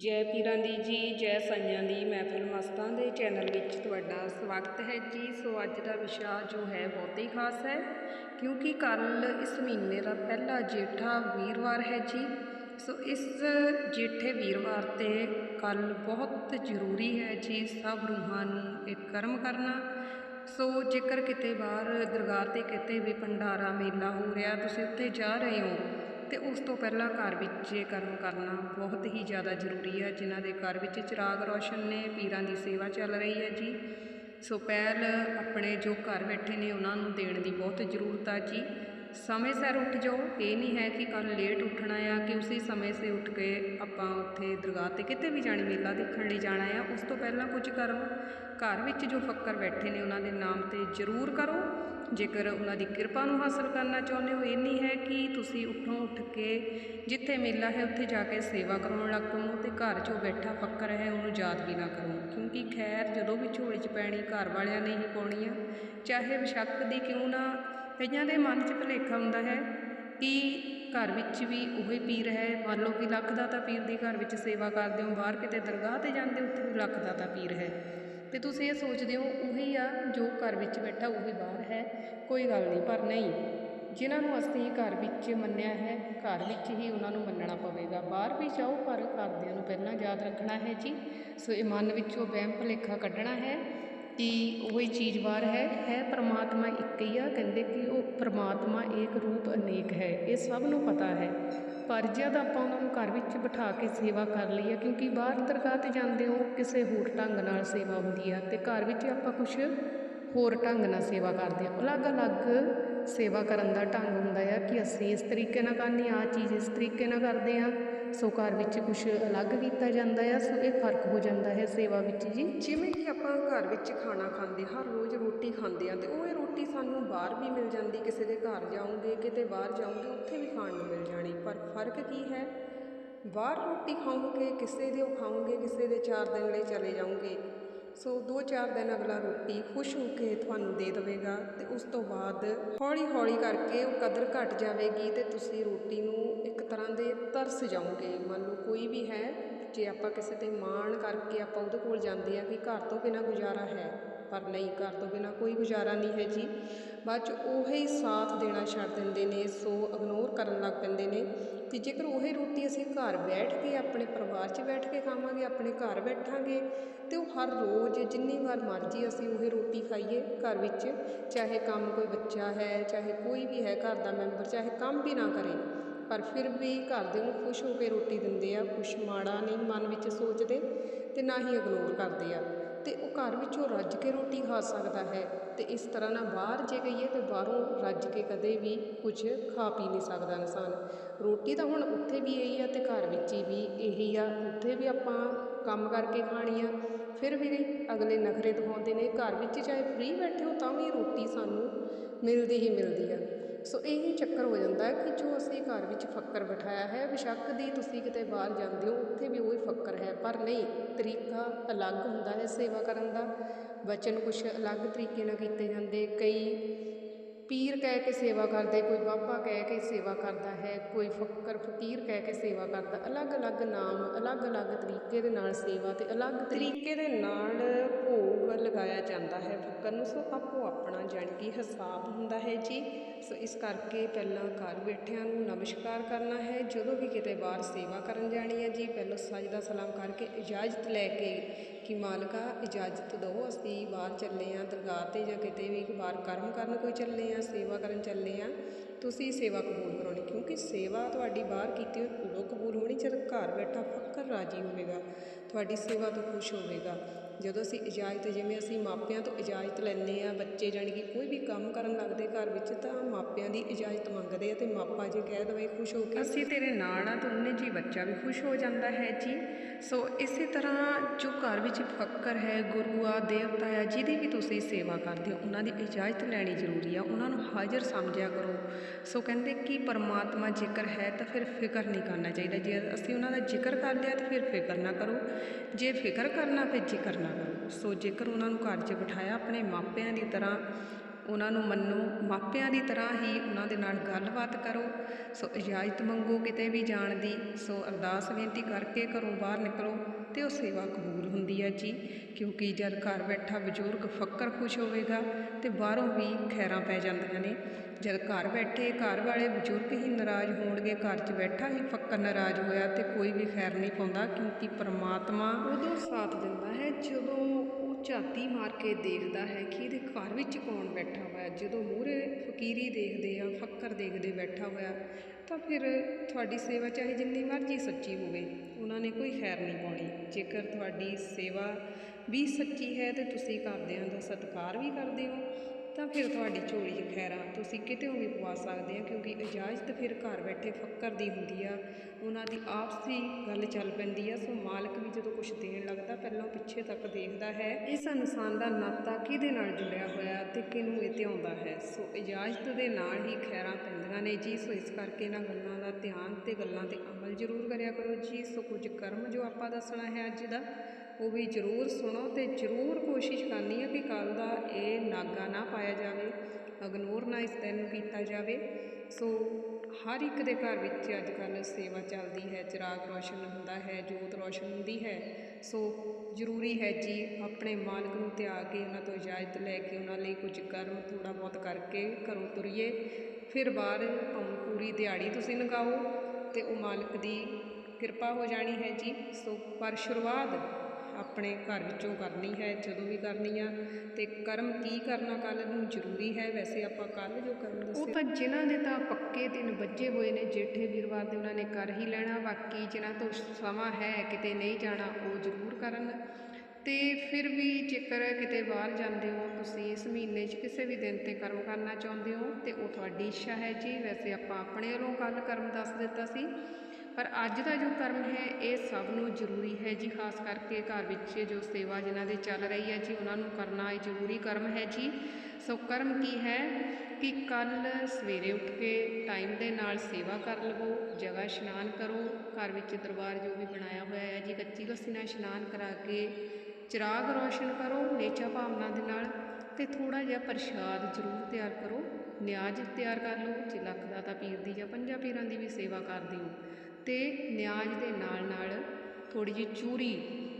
ਜੈ ਪੀਰਾਂ ਦੀ ਜੀ, ਜੈ ਸਾਈਆਂ ਦੀ ਮਹਿਫਲ ਮਸਤਾਂ ਦੇ ਚੈਨਲ ਵਿੱਚ ਤੁਹਾਡਾ ਸਵਾਗਤ ਹੈ ਜੀ। ਸੋ ਅੱਜ ਦਾ ਵਿਸ਼ਾ ਜੋ ਹੈ ਬਹੁਤ ਹੀ ਖਾਸ ਹੈ, ਕਿਉਂਕਿ ਕੱਲ ਇਸ ਮਹੀਨੇ ਦਾ ਪਹਿਲਾ ਜੇਠਾ ਵੀਰਵਾਰ ਹੈ ਜੀ। ਸੋ ਇਸ ਜੇਠੇ ਵੀਰਵਾਰ ਤੇ ਕੱਲ ਬਹੁਤ ਜ਼ਰੂਰੀ ਹੈ ਜੀ, ਸਭ ਰੂਹਾਂ ਨੂੰ ਇੱਕ ਕਰਮ ਕਰਨਾ। ਸੋ ਜੇਕਰ ਕਿਤੇ ਬਾਹਰ ਦਰਗਾਹ ਤੇ ਕਿਤੇ ਵੀ ਭੰਡਾਰਾ ਮੇਲਾ ਹੋ ਰਿਹਾ, ਤੁਸੀਂ ਉੱਥੇ ਜਾ ਰਹੇ ਹੋ ਤੇ ਉਸ ਤੋਂ ਪਹਿਲਾਂ ਘਰ ਵਿੱਚ ਕਰਮ ਕਰਨਾ ਬਹੁਤ ਹੀ ਜ਼ਿਆਦਾ ਜ਼ਰੂਰੀ ਹੈ ਜਿਨ੍ਹਾਂ ਦੇ ਘਰ ਵਿੱਚ ਚਿਰਾਗ ਰੌਸ਼ਨ ਨੇ, ਪੀਰਾਂ ਦੀ ਸੇਵਾ ਚੱਲ ਰਹੀ ਹੈ ਜੀ। ਸੋ ਪਹਿਲ ਆਪਣੇ ਜੋ ਘਰ ਬੈਠੇ ਨੇ, ਉਹਨਾਂ ਨੂੰ ਦੇਣ ਦੀ ਬਹੁਤ ਜ਼ਰੂਰਤ ਆ ਜੀ। ਸਮੇਂ ਸਿਰ ਉੱਠ ਜਾਓ। ਇਹ ਨਹੀਂ ਹੈ ਕਿ ਕੱਲ ਲੇਟ ਉੱਠਣਾ ਆ, ਕਿ ਉਸੇ ਸਮੇਂ ਸੇ ਉੱਠ ਕੇ ਆਪਾਂ ਉੱਥੇ ਦਰਗਾਹ ਤੇ ਕਿਤੇ ਵੀ ਜਾਣੀ, ਮੇਲਾ ਦੇਖਣ ਲਈ ਜਾਣਾ ਆ। ਉਸ ਤੋਂ ਪਹਿਲਾਂ ਕੁਝ ਕਰੋ। ਘਰ ਵਿੱਚ ਜੋ ਫੱਕਰ ਬੈਠੇ ਨੇ, ਉਹਨਾਂ ਦੇ ਨਾਮ ਤੇ ਜ਼ਰੂਰ ਕਰੋ। ਜੇਕਰ ਉਹਨਾਂ ਦੀ ਕਿਰਪਾ ਨੂੰ ਹਾਸਲ ਕਰਨਾ ਚਾਹੁੰਦੇ ਹੋ ਇਹ ਨਹੀਂ ਹੈ ਕਿ ਤੁਸੀਂ ਉੱਠੋਂ, ਉੱਠ ਕੇ ਜਿੱਥੇ ਮੇਲਾ ਹੈ, ਉੱਥੇ ਜਾ ਕੇ ਸੇਵਾ ਕਰਾਉਣ ਲੱਗ ਪਵੋ ਤੇ ਘਰ 'ਚੋਂ ਬੈਠਾ ਫੱਕਰ ਹੈ, ਉਹਨੂੰ ਯਾਦ ਵੀ ਨਾ ਕਰੋ। ਕਿਉਂਕਿ ਖੈਰ ਜਦੋਂ ਵੀ ਝੋਲੀ 'ਚ ਪੈਣੀ, ਘਰ ਵਾਲਿਆਂ ਨੇ ਹੀ ਪਾਉਣੀ ਆ ਚਾਹੇ ਵਿਸ਼ੱਕ ਦੀ ਕਿਉਂ ਨਾ ਕਈਆਂ ਦੇ ਮਨ 'ਚ ਭੁਲੇਖਾ ਹੁੰਦਾ ਹੈ ਕਿ ਘਰ ਵਿੱਚ ਵੀ ਉਹੀ ਪੀਰ ਹੈ। ਮੰਨ ਲਓ ਕਿ ਲੱਖ ਦਾ ਤਾਂ ਪੀਰ ਦੀ ਘਰ ਵਿੱਚ ਸੇਵਾ ਕਰਦੇ ਹੋ, ਬਾਹਰ ਕਿਤੇ ਦਰਗਾਹ ਤੇ ਜਾਂਦੇ ਉੱਥੇ ਵੀ ਲੱਖ ਦਾ ਤਾਂ ਪੀਰ ਹੈ। ਅਤੇ ਤੁਸੀਂ ਇਹ ਸੋਚਦੇ ਹੋ ਉਹੀ ਆ ਜੋ ਘਰ ਵਿੱਚ ਬੈਠਾ ਉਹੀ ਬਾਹਰ ਹੈ, ਕੋਈ ਗੱਲ ਨਹੀਂ, ਪਰ ਨਹੀਂ। ਜਿਨ੍ਹਾਂ ਨੂੰ ਅਸੀਂ ਘਰ ਵਿੱਚ ਮੰਨਿਆ ਹੈ, ਘਰ ਵਿੱਚ ਹੀ ਉਹਨਾਂ ਨੂੰ ਮੰਨਣਾ ਪਵੇਗਾ। ਬਾਹਰ ਵੀ ਜਾਓ, ਪਰ ਘਰਦਿਆਂ ਨੂੰ ਪਹਿਲਾਂ ਯਾਦ ਰੱਖਣਾ ਹੈ ਜੀ। ਸੋ ਇਹ ਮਨ ਵਿੱਚੋਂ ਵਹਿਮ ਭੁਲੇਖਾ ਕੱਢਣਾ ਹੈ ਕਿ ਉਹੀ ਚੀਜ਼ ਬਾਹਰ ਹੈ ਹੈ ਪਰਮਾਤਮਾ ਇੱਕ ਹੀ ਆ। ਕਹਿੰਦੇ ਕਿ ਉਹ ਪਰਮਾਤਮਾ ਏਕ ਰੂਪ ਅਨੇਕ ਹੈ, ਇਹ ਸਭ ਨੂੰ ਪਤਾ ਹੈ। ਪਰ ਜਦ ਆਪਾਂ ਉਹਨਾਂ ਨੂੰ ਘਰ ਵਿੱਚ ਬਿਠਾ ਕੇ ਸੇਵਾ ਕਰ ਲਈਏ ਕਿਉਂਕਿ ਬਾਹਰ ਦਰਗਾਹ ਤੇ ਜਾਂਦੇ ਹੋ ਕਿਸੇ ਹੋਰ ਢੰਗ ਨਾਲ ਸੇਵਾ ਹੁੰਦੀ ਆ ਤੇ ਘਰ ਵਿੱਚ ਆਪਾਂ ਕੁਝ ਹੋਰ ਢੰਗ ਨਾਲ ਸੇਵਾ ਕਰਦੇ ਆ। ਅਲੱਗ-ਅਲੱਗ ਸੇਵਾ ਕਰਨ ਦਾ ਢੰਗ ਹੁੰਦਾ ਆ ਕਿ ਅਸੀਂ ਇਸ ਤਰੀਕੇ ਨਾਲ ਕਰਨੀ ਆ ਚੀਜ਼ ਇਸ ਤਰੀਕੇ ਨਾਲ ਕਰਦੇ ਆ। ਸੋ ਘਰ ਵਿੱਚ ਕੁਝ ਅਲੱਗ ਕੀਤਾ ਜਾਂਦਾ ਆ, ਸੋ ਇਹ ਫ਼ਰਕ ਹੋ ਜਾਂਦਾ ਹੈ ਸੇਵਾ ਵਿੱਚ ਜੀ। ਜਿਵੇਂ ਕਿ ਆਪਾਂ ਘਰ ਵਿੱਚ ਖਾਣਾ ਖਾਂਦੇ, ਹਰ ਰੋਜ਼ ਰੋਟੀ ਖਾਂਦੇ ਆ, ਤੇ ਉਹ ਇਹ ਰੋਟੀ ਸਾਨੂੰ ਬਾਹਰ ਵੀ ਮਿਲ ਜਾਂਦੀ, ਕਿਸੇ ਦੇ ਘਰ ਜਾਓਗੇ, ਕਿਤੇ ਬਾਹਰ ਜਾਓਗੇ, ਉੱਥੇ ਵੀ ਖਾਣ ਨੂੰ ਮਿਲ ਜਾਣੀ। ਪਰ ਫ਼ਰਕ ਕੀ ਹੈ? ਬਾਹਰ ਰੋਟੀ ਖਾਓਗੇ, ਕਿਸੇ ਦੇ ਉਹ ਖਾਓਗੇ, ਕਿਸੇ ਦੇ ਚਾਰ ਦਿਨ ਲਈ ਚਲੇ ਜਾਓਗੇ। ਸੋ ਦੋ ਚਾਰ ਦਿਨ ਅਗਲਾ ਰੋਟੀ ਖੁਸ਼ ਹੋ ਕੇ ਤੁਹਾਨੂੰ ਦੇ ਦੇਵੇਗਾ, ਤੇ ਉਸ ਤੋਂ ਬਾਅਦ ਹੌਲੀ ਹੌਲੀ ਕਰਕੇ ਉਹ ਕਦਰ ਘਟ ਜਾਵੇਗੀ, ਤੇ ਤੁਸੀਂ ਰੋਟੀ ਨੂੰ ਤਰ੍ਹਾਂ ਦੇ ਤਰਸ ਜਾਓਗੇ ਮੰਨ ਲਓ ਕੋਈ ਵੀ ਹੈ, ਜੇ ਆਪਾਂ ਕਿਸੇ ਤੇ ਮਾਣ ਕਰਕੇ ਆਪਾਂ ਉਹਦੇ ਕੋਲ ਜਾਂਦੇ ਆ ਕਿ ਘਰ ਤੋਂ ਬਿਨਾਂ ਗੁਜ਼ਾਰਾ ਹੈ, ਪਰ ਨਹੀਂ, ਘਰ ਤੋਂ ਬਿਨਾਂ ਕੋਈ ਗੁਜ਼ਾਰਾ ਨਹੀਂ ਹੈ ਜੀ। ਬਾਅਦ ਚ ਉਹੀ ਸਾਥ ਦੇਣਾ ਛੱਡ ਦਿੰਦੇ ਨੇ, ਸੋ ਇਗਨੋਰ ਕਰਨ ਲੱਗ ਪੈਂਦੇ ਨੇ। ਤੇ ਜੇਕਰ ਉਹੀ ਰੋਟੀ ਅਸੀਂ ਘਰ ਬੈਠ ਕੇ, ਆਪਣੇ ਪਰਿਵਾਰ 'ਚ ਬੈਠ ਕੇ ਖਾਵਾਂਗੇ, ਆਪਣੇ ਘਰ ਬੈਠਾਂਗੇ, ਤੇ ਉਹ ਹਰ ਰੋਜ਼ ਜਿੰਨੀ ਵਾਰ ਮਰਜ਼ੀ ਅਸੀਂ ਉਹੀ ਰੋਟੀ ਖਾਈਏ ਘਰ ਵਿੱਚ, ਚਾਹੇ ਕੰਮ ਕੋਈ ਬੱਚਾ ਹੈ, ਚਾਹੇ ਕੋਈ ਵੀ ਹੈ ਘਰ ਦਾ ਮੈਂਬਰ, ਚਾਹੇ ਕੰਮ ਵੀ ਨਾ ਕਰੇ ਪਰ ਫਿਰ ਵੀ ਘਰ ਦੇ ਨੂੰ ਖੁਸ਼ ਹੋ ਕੇ ਰੋਟੀ ਦਿੰਦੇ ਆ, ਕੁਛ ਮਾੜਾ ਨਹੀਂ ਮਨ ਵਿੱਚ ਸੋਚਦੇ ਅਤੇ ਨਾ ਹੀ ਇਗਨੋਰ ਕਰਦੇ ਆ। ਅਤੇ ਉਹ ਘਰ ਵਿੱਚੋਂ ਰੱਜ ਕੇ ਰੋਟੀ ਖਾ ਸਕਦਾ ਹੈ ਅਤੇ ਇਸ ਤਰ੍ਹਾਂ ਨਾਲ ਬਾਹਰ ਜੇ ਗਈਏ ਤਾਂ ਬਾਹਰੋਂ ਰੱਜ ਕੇ ਕਦੇ ਵੀ ਕੁਝ ਖਾ ਪੀ ਨਹੀਂ ਸਕਦਾ ਇਨਸਾਨ। ਰੋਟੀ ਤਾਂ ਹੁਣ ਉੱਥੇ ਵੀ ਇਹੀ ਆ ਅਤੇ ਘਰ ਵਿੱਚ ਵੀ ਇਹੀ ਆ, ਉੱਥੇ ਵੀ ਆਪਾਂ ਕੰਮ ਕਰਕੇ ਖਾਣੀ ਆ, ਫਿਰ ਵੀ ਅਗਲੇ ਨਖਰੇ ਦਿਖਾਉਂਦੇ ਨੇ ਘਰ ਵਿੱਚ ਚਾਹੇ ਫ੍ਰੀ ਬੈਠੇ ਹੋ ਤਾਂ ਵੀ ਰੋਟੀ ਸਾਨੂੰ ਮਿਲਦੀ ਹੀ ਮਿਲਦੀ ਆ। ਸੋ ਇਹੀ ਚੱਕਰ ਹੋ ਜਾਂਦਾ ਕਿ ਜੋ ਅਸੀਂ ਘਰ ਵਿੱਚ ਫੱਕਰ ਬਿਠਾਇਆ ਹੈ, ਬੇਸ਼ੱਕ ਦੀ ਤੁਸੀਂ ਕਿਤੇ ਬਾਹਰ ਜਾਂਦੇ ਹੋ, ਉੱਥੇ ਵੀ ਉਹੀ ਫੱਕਰ ਹੈ। ਪਰ ਨਹੀਂ, ਤਰੀਕਾ ਅਲੱਗ ਹੁੰਦਾ ਹੈ ਸੇਵਾ ਕਰਨ ਦਾ। ਬਚਨ ਕੁਛ ਅਲੱਗ ਤਰੀਕੇ ਨਾਲ ਕੀਤੇ ਜਾਂਦੇ। ਕਈ ਪੀਰ ਕਹਿ ਕੇ ਸੇਵਾ ਕਰਦੇ, ਕੋਈ ਬਾਬਾ ਕਹਿ ਕੇ ਸੇਵਾ ਕਰਦਾ ਹੈ, ਕੋਈ ਫੱਕਰ ਫਕੀਰ ਕਹਿ ਕੇ ਸੇਵਾ ਕਰਦਾ। ਅਲੱਗ-ਅਲੱਗ ਨਾਮ, ਅਲੱਗ-ਅਲੱਗ ਤਰੀਕੇ ਦੇ ਨਾਲ ਸੇਵਾ ਤੇ ਅਲੱਗ ਤਰੀਕੇ ਦੇ ਨਾਲ ਭੋਗ ਲਗਾਇਆ ਜਾਂਦਾ ਹੈ। ਫੱਕਰ ਨੂੰ ਸੋ ਆਪੋ ਆਪਣਾ ਜਾਣੀ ਕਿ ਹਿਸਾਬ ਹੁੰਦਾ ਹੈ ਜੀ। ਸੋ ਇਸ ਕਰਕੇ ਪਹਿਲਾਂ ਘਰ ਬੈਠਿਆਂ ਨੂੰ ਨਮਸਕਾਰ ਕਰਨਾ ਹੈ। ਜਦੋਂ ਵੀ ਕਿਤੇ ਬਾਹਰ ਸੇਵਾ ਕਰਨ ਜਾਣੀ ਹੈ ਜੀ, ਪਹਿਲਾਂ ਸਜਦਾ ਸਲਾਮ ਕਰਕੇ ਇਜਾਜ਼ਤ ਲੈ ਕੇ ਕਿ ਮਾਲਕਾ ਇਜਾਜ਼ਤ ਦਿਓ, ਅਸੀਂ ਬਾਹਰ ਚੱਲੇ ਆ ਦਰਗਾਹ ਤੇ ਜਾਂ ਕਿਤੇ ਵੀ ਬਾਹਰ ਕਰਮ ਕਰਨ ਕੋਈ ਚੱਲੇ ਆ ਸੇਵਾ ਕਰਨ ਚੱਲੇ ਆ ਤੁਸੀਂ ਸੇਵਾ ਕਬੂਲ ਕਰਾਉਣੀ। ਕਿਉਂਕਿ ਸੇਵਾ ਤੁਹਾਡੀ ਬਾਹਰ ਕੀਤੀ ਹੋਈ ਉਦੋਂ ਕਬੂਲ ਹੋਣੀ, ਜਦ ਘਰ ਬੈਠਾ ਫੱਕਰ ਰਾਜੀ ਹੋਵੇਗਾ, ਤੁਹਾਡੀ ਸੇਵਾ ਤੋਂ ਖੁਸ਼ ਹੋਵੇਗਾ। ਜਦੋਂ ਅਸੀਂ ਇਜਾਜ਼ਤ, ਜਿਵੇਂ ਅਸੀਂ ਮਾਪਿਆਂ ਤੋਂ ਇਜਾਜ਼ਤ ਲੈਂਦੇ ਹਾਂ, ਬੱਚੇ ਜਾਣੀ ਕਿ ਕੋਈ ਵੀ ਕੰਮ ਕਰਨ ਲੱਗਦੇ ਘਰ ਵਿੱਚ, ਤਾਂ ਮਾਪਿਆਂ ਦੀ ਇਜਾਜ਼ਤ ਮੰਗਦੇ ਆ ਤੇ ਮਾਪਾ ਜੇ ਕਹਿ ਦਵੇ ਖੁਸ਼ ਹੋ ਕੇ ਅਸੀਂ ਤੇਰੇ ਨਾਲ ਆ, ਤਾਂ ਉਹਨੇ ਜੀ ਬੱਚਾ ਵੀ ਖੁਸ਼ ਹੋ ਜਾਂਦਾ ਹੈ ਜੀ। ਸੋ ਇਸੇ ਤਰ੍ਹਾਂ ਜੋ ਘਰ ਵਿੱਚ ਫੱਕਰ ਹੈ, ਗੁਰੂ ਆ, ਦੇਵਤਾ ਆ, ਜਿਹਦੀ ਵੀ ਤੁਸੀਂ ਸੇਵਾ ਕਰਦੇ ਹੋ, ਉਹਨਾਂ ਦੀ ਇਜਾਜ਼ਤ ਲੈਣੀ ਜ਼ਰੂਰੀ ਆ। ਉਹਨਾਂ ਨੂੰ ਹਾਜ਼ਰ ਸਮਝਿਆ ਕਰੋ। ਸੋ ਕਹਿੰਦੇ ਕਿ ਪਰਮਾਤਮਾ ਜ਼ਿਕਰ ਹੈ, ਤਾਂ ਫਿਰ ਫਿਕਰ ਨਹੀਂ ਕਰਨਾ ਚਾਹੀਦਾ। ਜੇ ਅਸੀਂ ਉਹਨਾਂ ਦਾ ਜ਼ਿਕਰ ਕਰਦੇ ਲਿਆ ਤਾਂ ਫਿਰ ਫਿਕਰ ਨਾ ਕਰੋ। ਜੇ ਫਿਕਰ ਕਰਨਾ, ਫਿਰ ਜ਼ਿਕਰ ਨਾ ਸੋ ਜੇਕਰ ਉਹਨਾਂ ਨੂੰ ਘਰ 'ਚ ਬਿਠਾਇਆ ਆਪਣੇ ਮਾਪਿਆਂ ਦੀ ਤਰ੍ਹਾਂ, ਉਹਨਾਂ ਨੂੰ ਮੰਨੋ, ਮਾਪਿਆਂ ਦੀ ਤਰ੍ਹਾਂ ਹੀ ਉਹਨਾਂ ਦੇ ਨਾਲ ਗੱਲਬਾਤ ਕਰੋ, ਸੋ ਇਜਾਜ਼ਤ ਮੰਗੋ ਕਿਤੇ ਵੀ ਜਾਣ ਦੀ, ਸੋ ਅਰਦਾਸ ਬੇਨਤੀ ਕਰਕੇ ਘਰੋਂ ਬਾਹਰ ਨਿਕਲੋ। ਅਤੇ ਉਹ ਸੇਵਾ ਕਬੂਲ ਹੁੰਦੀ ਹੈ ਜੀ, ਕਿਉਂਕਿ ਜਦ ਘਰ ਬੈਠਾ ਬਜ਼ੁਰਗ ਫੱਕਰ ਖੁਸ਼ ਹੋਵੇਗਾ ਅਤੇ ਬਾਹਰੋਂ ਵੀ ਖੈਰਾਂ ਪੈ ਜਾਂਦੀਆਂ ਨੇ। ਜਦ ਘਰ ਬੈਠੇ ਘਰ ਵਾਲੇ ਬਜ਼ੁਰਗ ਹੀ ਨਾਰਾਜ਼ ਹੋਣਗੇ, ਘਰ 'ਚ ਬੈਠਾ ਹੀ ਫੱਕਰ ਨਾਰਾਜ਼ ਹੋਇਆ ਤੇ ਕੋਈ ਵੀ ਖੈਰ ਨਹੀਂ ਪਾਉਂਦਾ, ਕਿਉਂਕਿ ਪਰਮਾਤਮਾ ਉਦੋਂ ਸਾਥ ਦਿੰਦਾ ਹੈ, ਜਦੋਂ ਉਹ ਝਾਤੀ ਮਾਰ ਕੇ ਦੇਖਦਾ ਹੈ ਕਿ ਇਹਦੇ ਘਰ ਵਿੱਚ ਕੌਣ ਬੈਠਾ ਹੋਇਆ ਜਦੋਂ ਮੂਹਰੇ ਫਕੀਰੀ ਦੇਖਦੇ ਆ, ਫੱਕਰ ਦੇਖਦੇ ਬੈਠਾ ਹੋਇਆ, ਤਾਂ ਫਿਰ ਤੁਹਾਡੀ ਸੇਵਾ ਚਾਹੇ ਜਿੰਨੀ ਮਰਜ਼ੀ ਸੱਚੀ ਹੋਵੇ, ਉਹਨਾਂ ਨੇ ਕੋਈ ਖੈਰ ਨਹੀਂ ਪਾਉਣੀ। ਜੇਕਰ ਤੁਹਾਡੀ ਸੇਵਾ ਵੀ ਸੱਚੀ ਹੈ ਤੇ ਤੁਸੀਂ ਘਰਦਿਆਂ ਦਾ ਸਤਿਕਾਰ ਵੀ ਕਰਦੇ ਹੋ ਤਾਂ ਫਿਰ ਤੁਹਾਡੀ ਝੋਲੀ 'ਚ ਖੈਰਾਂ ਤੁਸੀਂ ਕਿਤੇ ਵੀ ਪਵਾ ਸਕਦੇ ਆ, ਕਿਉਂਕਿ ਇਜਾਜ਼ਤ ਫਿਰ ਘਰ ਬੈਠੇ ਫੱਕਰ ਦੀ ਹੁੰਦੀ ਆ। ਉਹਨਾਂ ਦੀ ਆਪਸੀ ਗੱਲ ਚੱਲ ਪੈਂਦੀ ਆ, ਸੋ ਮਾਲਕ ਵੀ ਜਦੋਂ ਕੁਝ ਦੇਣ ਲੱਗਦਾ, ਪਹਿਲਾਂ ਉਹ ਪਿੱਛੇ ਤੱਕ ਦੇਖਦਾ ਹੈ। ਇਸ ਇਨਸਾਨ ਦਾ ਨਾਤਾ ਕਿਹਦੇ ਨਾਲ ਜੁੜਿਆ ਹੋਇਆ ਤੇ ਕਿਹਨੂੰ ਇਹ ਧਿਆਉਂਦਾ ਹੈ? ਸੋ ਇਜਾਜ਼ਤ ਦੇ ਨਾਲ ਹੀ ਖੈਰਾਂ ਪੈਂਦੀਆਂ ਨੇ ਜੀ, ਸੋ ਇਸ ਕਰਕੇ ਇਹਨਾਂ ਗੱਲਾਂ ਦਾ ਧਿਆਨ ਤੇ ਗੱਲਾਂ ਤੇ ਅਮਲ ਜ਼ਰੂਰ ਕਰਿਆ ਕਰੋ ਜੀ। ਸੋ ਕੁਝ ਕਰਮ ਜੋ ਆਪਾਂ ਦੱਸਣਾ ਹੈ ਅੱਜ ਦਾ ਉਹ ਵੀ ਜ਼ਰੂਰ ਸੁਣੋ ਤੇ ਜ਼ਰੂਰ ਕੋਸ਼ਿਸ਼ ਕਰਨੀ ਹੈ ਕਿ ਕੱਲ ਦਾ ਇਹ ਨਾਗਾ ਨਾ ਪਾਇਆ ਜਾਵੇ ਇਗਨੋਰ ਨਾ ਇਸ ਦਿਨ ਨੂੰ ਕੀਤਾ ਜਾਵੇ। ਸੋ ਹਰ ਇੱਕ ਦੇ ਘਰ ਵਿੱਚ ਅੱਜ ਕੱਲ੍ਹ ਸੇਵਾ ਚੱਲਦੀ ਹੈ, ਚਿਰਾਗ ਰੋਸ਼ਨ ਹੁੰਦਾ ਹੈ, ਜੋਤ ਰੋਸ਼ਨ ਹੁੰਦੀ ਹੈ। ਸੋ ਜ਼ਰੂਰੀ ਹੈ ਜੀ ਆਪਣੇ ਮਾਲਕ ਨੂੰ ਤਿਆਗ ਕੇ ਉਹਨਾਂ ਤੋਂ ਇਜਾਜ਼ਤ ਲੈ ਕੇ ਉਹਨਾਂ ਲਈ ਕੁਝ ਕਰਮ ਥੋੜਾ ਬਹੁਤ ਕਰਕੇ ਘਰੋਂ ਤੁਰੀਏ। ਫਿਰ ਬਾਅਦ ਭਾਵੇਂ ਪੂਰੀ ਦਿਹਾੜੀ ਤੁਸੀਂ ਲਗਾਓ ਤੇ ਉਹ ਮਾਲਕ ਦੀ ਕਿਰਪਾ ਹੋ ਜਾਣੀ ਹੈ ਜੀ। ਸੋ ਪਰ ਸ਼ੁਰੂਆਤ ਆਪਣੇ ਘਰ ਵਿੱਚੋਂ ਕਰਨੀ ਹੈ, ਜਦੋਂ ਵੀ ਕਰਨੀ ਆ। ਤੇ ਕਰਮ ਕੀ ਕਰਨਾ ਕੱਲ ਨੂੰ ਜ਼ਰੂਰੀ ਹੈ? ਵੈਸੇ ਆਪਾਂ ਕੱਲ ਜੋ ਕਰਮ ਦੱਸੇ ਉਹ ਤਾਂ ਜਿਨ੍ਹਾਂ ਦੇ ਤਾਂ ਪੱਕੇ ਦਿਨ ਵੱਜੇ ਹੋਏ ਨੇ, ਜੇਠੇ ਵੀਰਵਾਰ ਦੇ ਉਹਨਾਂ ਨੇ ਕਰ ਹੀ ਲੈਣਾ। ਬਾਕੀ ਜਿਨ੍ਹਾਂ ਤੋਂ ਸਮਾਂ ਹੈ, ਕਿਤੇ ਨਹੀਂ ਜਾਣਾ, ਉਹ ਜ਼ਰੂਰ ਕਰਨ। ਤੇ ਫਿਰ ਵੀ ਜੇਕਰ ਕਿਤੇ ਬਾਹਰ ਜਾਂਦੇ ਹੋ, ਤੁਸੀਂ ਇਸ ਮਹੀਨੇ 'ਚ ਕਿਸੇ ਵੀ ਦਿਨ ਤੇ ਕਰਮ ਕਰਨਾ ਚਾਹੁੰਦੇ ਹੋ, ਤੇ ਉਹ ਤੁਹਾਡੀ ਇੱਛਾ ਹੈ ਜੀ। ਵੈਸੇ ਆਪਾਂ ਆਪਣੇ ਵੱਲੋਂ ਕੱਲ ਕਰਮ ਦੱਸ ਦਿੱਤਾ ਸੀ। ਪਰ ਅੱਜ ਦਾ ਜੋ ਕਰਮ ਹੈ ਇਹ ਸਭ ਨੂੰ ਜ਼ਰੂਰੀ ਹੈ ਜੀ, ਖਾਸ ਕਰਕੇ ਘਰ ਵਿੱਚ ਜੋ ਸੇਵਾ ਜਿਨ੍ਹਾਂ ਦੇ ਚੱਲ ਰਹੀ ਹੈ ਜੀ, ਉਹਨਾਂ ਨੂੰ ਕਰਨਾ ਇਹ ਜ਼ਰੂਰੀ ਕਰਮ ਹੈ ਜੀ। ਸੋ ਕਰਮ ਕੀ ਹੈ? ਕਿ ਕੱਲ ਸਵੇਰੇ ਉੱਠ ਕੇ ਟਾਈਮ ਦੇ ਨਾਲ ਸੇਵਾ ਕਰ ਲਵੋ, ਜਗ੍ਹਾ ਇਸ਼ਨਾਨ ਕਰੋ, ਘਰ ਵਿੱਚ ਦਰਬਾਰ ਜੋ ਵੀ ਬਣਾਇਆ ਹੋਇਆ ਹੈ ਜੀ, ਕੱਚੀ ਲੱਸੀ ਨਾਲ ਇਸ਼ਨਾਨ ਕਰਾ ਕੇ ਚਿਰਾਗ ਰੋਸ਼ਨ ਕਰੋ, ਨੇਚਾ ਭਾਵਨਾ ਦੇ ਨਾਲ ਤੇ ਥੋੜਾ ਜਿਹਾ ਪ੍ਰਸ਼ਾਦ ਜ਼ਰੂਰ ਤਿਆਰ ਕਰੋ, ਨਿਆਜ਼ ਤਿਆਰ ਕਰ ਲਓ, ਜੇ ਲੱਖ ਦਾ ਤਾਂ ਪੀਰ ਦੀ ਜਾਂ ਪੰਜਾਂ ਪੀਰਾਂ ਦੀ ਵੀ ਸੇਵਾ ਕਰਦੇ ਹੋ ਅਤੇ ਨਿਆਜ਼ ਦੇ ਨਾਲ ਨਾਲ ਥੋੜ੍ਹੀ ਜਿਹੀ ਚੂਰੀ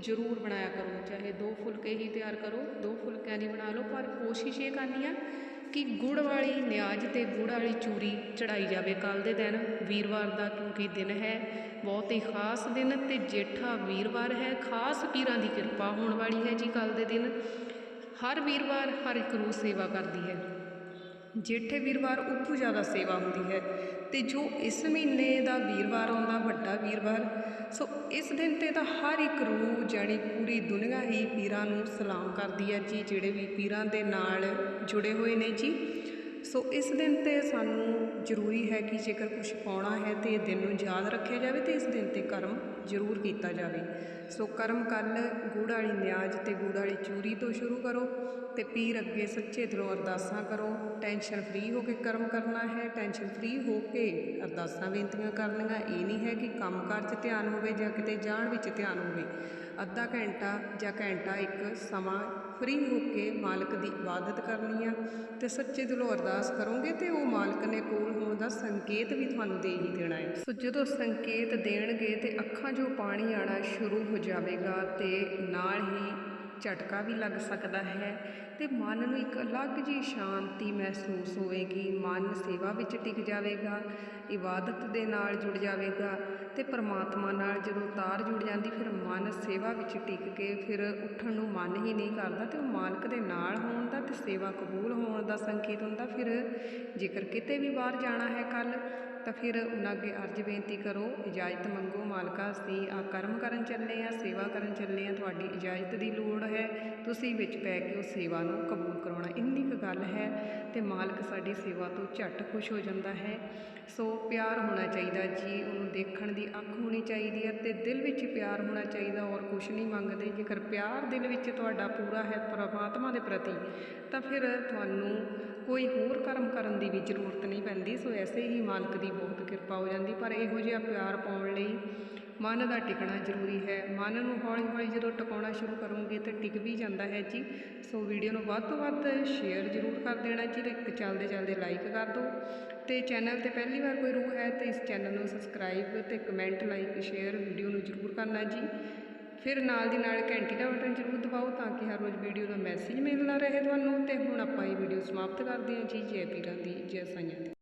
ਜ਼ਰੂਰ ਬਣਾਇਆ ਕਰੋ, ਚਾਹੇ ਦੋ ਫੁਲਕੇ ਹੀ ਤਿਆਰ ਕਰੋ, ਦੋ ਫੁਲਕਿਆਂ ਦੀ ਬਣਾ ਲਓ, ਪਰ ਕੋਸ਼ਿਸ਼ ਇਹ ਕਰਨੀ ਆ ਕਿ ਗੁੜ ਵਾਲੀ ਨਿਆਜ਼ ਤੇ ਗੁੜ ਵਾਲੀ ਚੂਰੀ ਚੜਾਈ ਜਾਵੇ। ਕੱਲ ਦੇ ਦਿਨ ਵੀਰਵਾਰ ਦਾ ਕਿਉਂਕਿ ਦਿਨ ਹੈ, ਬਹੁਤ ਹੀ ਖਾਸ ਦਿਨ ਤੇ ਜੇਠਾ ਵੀਰਵਾਰ ਹੈ, ਖਾਸ ਪੀਰਾਂ ਦੀ ਕਿਰਪਾ ਹੋਣ ਵਾਲੀ ਹੈ ਜੀ ਕੱਲ ਦੇ ਦਿਨ। ਹਰ ਵੀਰਵਾਰ ਹਰ ਇੱਕ ਨੂੰ ਸੇਵਾ ਕਰਦੀ ਹੈ। ਜੇਠੇ ਵੀਰਵਾਰ ਉਤੋਂ ਜ਼ਿਆਦਾ ਸੇਵਾ ਹੁੰਦੀ ਹੈ ਤੇ ਜੋ ਇਸ ਮਹੀਨੇ ਦਾ ਵੀਰਵਾਰ ਆਉਂਦਾ, ਵੱਡਾ ਵੀਰਵਾਰ, ਸੋ ਇਸ ਦਿਨ ਤੇ ਤਾਂ ਹਰ ਇੱਕ ਰੂਹ ਜਾਣੀ ਪੂਰੀ ਦੁਨੀਆ ਹੀ ਪੀਰਾਂ ਨੂੰ ਸਲਾਮ ਕਰਦੀ ਹੈ ਜੀ, ਜਿਹੜੇ ਵੀ ਪੀਰਾਂ ਦੇ ਨਾਲ ਜੁੜੇ ਹੋਏ ਨੇ ਜੀ। ਸੋ ਇਸ ਦਿਨ ਤੇ ਸਾਨੂੰ ਜ਼ਰੂਰੀ ਹੈ ਕਿ ਜੇਕਰ ਕੁਝ ਪਾਉਣਾ ਹੈ ਤੇ ਇਹ ਦਿਨ ਨੂੰ ਯਾਦ ਰੱਖਿਆ ਜਾਵੇ ਤੇ ਇਸ ਦਿਨ ਤੇ ਕਰਮ ਜ਼ਰੂਰ ਕੀਤਾ ਜਾਵੇ। ਸੋ ਕਰਮ ਕੱਲ ਗੁੜ ਵਾਲੀ ਨਿਆਜ਼ ਤੇ ਗੁੜ ਵਾਲੀ ਚੂਰੀ ਤੋਂ ਸ਼ੁਰੂ ਕਰੋ ਤੇ ਪੀਰ ਅੱਗੇ ਸੱਚੇ ਦਿਲੋਂ ਅਰਦਾਸਾਂ ਕਰੋ। ਟੈਨਸ਼ਨ ਫ੍ਰੀ ਹੋ ਕੇ ਕਰਮ ਕਰਨਾ ਹੈ, ਟੈਨਸ਼ਨ ਫ੍ਰੀ ਹੋ ਕੇ ਅਰਦਾਸਾਂ ਬੇਨਤੀਆਂ ਕਰਨੀਆਂ। ਇਹ ਨਹੀਂ ਹੈ ਕਿ ਕੰਮਕਾਰ 'ਚ ਧਿਆਨ ਹੋਵੇ ਜਾਂ ਕਿਤੇ ਜਾਣ ਵਿੱਚ ਧਿਆਨ ਹੋਵੇ। ਅੱਧਾ ਘੰਟਾ ਜਾਂ ਘੰਟਾ ਇੱਕ ਸਮਾਂ ਫਰੀ ਹੋ ਕੇ ਮਾਲਕ ਦੀ ਇਬਾਦਤ ਕਰਨੀ ਆ। ਤੇ ਸੱਚੇ ਦਿਲੋਂ ਅਰਦਾਸ ਕਰੋਗੇ ਤੇ ਉਹ ਮਾਲਕ ਨੇ ਕੋਲ ਹੋਣ ਦਾ ਸੰਕੇਤ ਵੀ ਤੁਹਾਨੂੰ ਦੇ ਹੀ ਦੇਣਾ ਹੈ। ਸੋ ਜਦੋਂ ਸੰਕੇਤ ਦੇਣਗੇ ਤੇ ਅੱਖਾਂ 'ਚੋਂ ਪਾਣੀ ਆਣਾ ਸ਼ੁਰੂ ਹੋ ਜਾਵੇਗਾ ਤੇ ਨਾਲ ਹੀ ਝਟਕਾ ਵੀ ਲੱਗ ਸਕਦਾ ਹੈ ਅਤੇ ਮਨ ਨੂੰ ਇੱਕ ਅਲੱਗ ਜਿਹੀ ਸ਼ਾਂਤੀ ਮਹਿਸੂਸ ਹੋਵੇਗੀ। ਮਨ ਸੇਵਾ ਵਿੱਚ ਟਿਕ ਜਾਵੇਗਾ, ਇਬਾਦਤ ਦੇ ਨਾਲ ਜੁੜ ਜਾਵੇਗਾ ਅਤੇ ਪਰਮਾਤਮਾ ਨਾਲ ਜਦੋਂ ਤਾਰ ਜੁੜ ਜਾਂਦੀ, ਫਿਰ ਮਨ ਸੇਵਾ ਵਿੱਚ ਟਿਕ ਕੇ ਫਿਰ ਉੱਠਣ ਨੂੰ ਮਨ ਹੀ ਨਹੀਂ ਕਰਦਾ ਅਤੇ ਉਹ ਮਾਲਕ ਦੇ ਨਾਲ ਹੋਣ ਦਾ ਅਤੇ ਸੇਵਾ ਕਬੂਲ ਹੋਣ ਦਾ ਸੰਕੇਤ ਹੁੰਦਾ। ਫਿਰ ਜੇਕਰ ਕਿਤੇ ਵੀ ਬਾਹਰ ਜਾਣਾ ਹੈ ਕੱਲ੍ਹ ਤਾਂ ਫਿਰ ਉਹਨਾਂ ਅੱਗੇ ਅਰਜ਼ ਬੇਨਤੀ ਕਰੋ, ਇਜਾਜ਼ਤ ਮੰਗੋ ਮਾਲਕਾ, ਅਸੀਂ ਆ ਕਰਮ ਕਰਨ ਚੱਲੇ ਆ ਸੇਵਾ ਕਰਨ ਚੱਲੇ ਆ ਤੁਹਾਡੀ ਇਜਾਜ਼ਤ ਦੀ ਲੋੜ ਹੈ, ਤੁਸੀਂ ਵਿੱਚ ਪੈ ਕੇ ਉਹ ਸੇਵਾ ਨੂੰ ਕਬੂਲ ਕਰਾਉਣਾ ਇੰਨੀ ਕੁ ਗੱਲ ਹੈ ਤੇ ਮਾਲਕ ਸਾਡੀ ਸੇਵਾ ਤੋਂ ਝੱਟ ਖੁਸ਼ ਹੋ ਜਾਂਦਾ ਹੈ। ਸੋ ਪਿਆਰ ਹੋਣਾ ਚਾਹੀਦਾ ਜੀ, ਉਹਨੂੰ ਦੇਖਣ ਦੀ ਅੱਖ ਹੋਣੀ ਚਾਹੀਦੀ ਹੈ ਤੇ ਦਿਲ ਵਿੱਚ ਪਿਆਰ ਹੋਣਾ ਚਾਹੀਦਾ, ਔਰ ਕੁਝ ਨਹੀਂ ਮੰਗਦੇ, ਜੇਕਰ ਪਿਆਰ ਦਿਲ ਵਿੱਚ ਤੁਹਾਡਾ ਪੂਰਾ ਹੈ ਪਰਮਾਤਮਾ ਦੇ ਪ੍ਰਤੀ, ਤਾਂ ਫਿਰ ਤੁਹਾਨੂੰ ਕੋਈ ਹੋਰ ਕਰਮ ਕਰਨ ਦੀ ਵੀ ਜ਼ਰੂਰਤ ਨਹੀਂ ਪੈਂਦੀ। ਸੋ ਐਸੇ ਹੀ ਮਾਲਕ ਦੀ ਬਹੁਤ ਕਿਰਪਾ ਹੋ ਜਾਂਦੀ, ਪਰ ਇਹੋ ਜਿਹਾ ਪਿਆਰ ਪਾਉਣ ਲਈ ਮਨ ਦਾ ਟਿਕਣਾ ਜ਼ਰੂਰੀ ਹੈ। ਮਨ ਨੂੰ ਹੌਲੀ ਹੌਲੀ ਜਦੋਂ ਟਿਕਾਉਣਾ ਸ਼ੁਰੂ ਕਰੋਗੇ ਤਾਂ ਟਿਕ ਵੀ ਜਾਂਦਾ ਹੈ ਜੀ। ਸੋ ਵੀਡੀਓ ਨੂੰ ਵੱਧ ਤੋਂ ਵੱਧ ਸ਼ੇਅਰ ਜ਼ਰੂਰ ਕਰ ਦੇਣਾ ਜੀ ਤੇ ਚੱਲਦੇ ਚੱਲਦੇ ਲਾਈਕ ਕਰ ਦਿਓ। ਤੇ ਚੈਨਲ ਤੇ ਪਹਿਲੀ ਵਾਰ ਕੋਈ ਰੂਹ ਹੈ ਤਾਂ ਇਸ ਚੈਨਲ ਨੂੰ ਸਬਸਕ੍ਰਾਈਬ ਤੇ ਕਮੈਂਟ ਲਾਈਕ ਸ਼ੇਅਰ ਵੀਡੀਓ ਨੂੰ ਜ਼ਰੂਰ ਕਰਨਾ ਜੀ। ਫਿਰ ਨਾਲ ਦੀ ਨਾਲ ਘੰਟੀ ਦਾ ਬਟਨ ਜ਼ਰੂਰ ਦਬਾਓ ਤਾਂ ਕਿ ਹਰ ਰੋਜ਼ ਵੀਡੀਓ ਦਾ ਮੈਸੇਜ ਮਿਲਦਾ ਰਹੇ ਤੁਹਾਨੂੰ। ਤੇ ਹੁਣ ਆਪਾਂ ਇਹ ਵੀਡੀਓ ਸਮਾਪਤ ਕਰਦੇ ਹਾਂ ਜੀ। ਜੈ ਪੀਰਾਂ ਦੀ ਜੈ ਸਾਈਆਂ। ਦੀ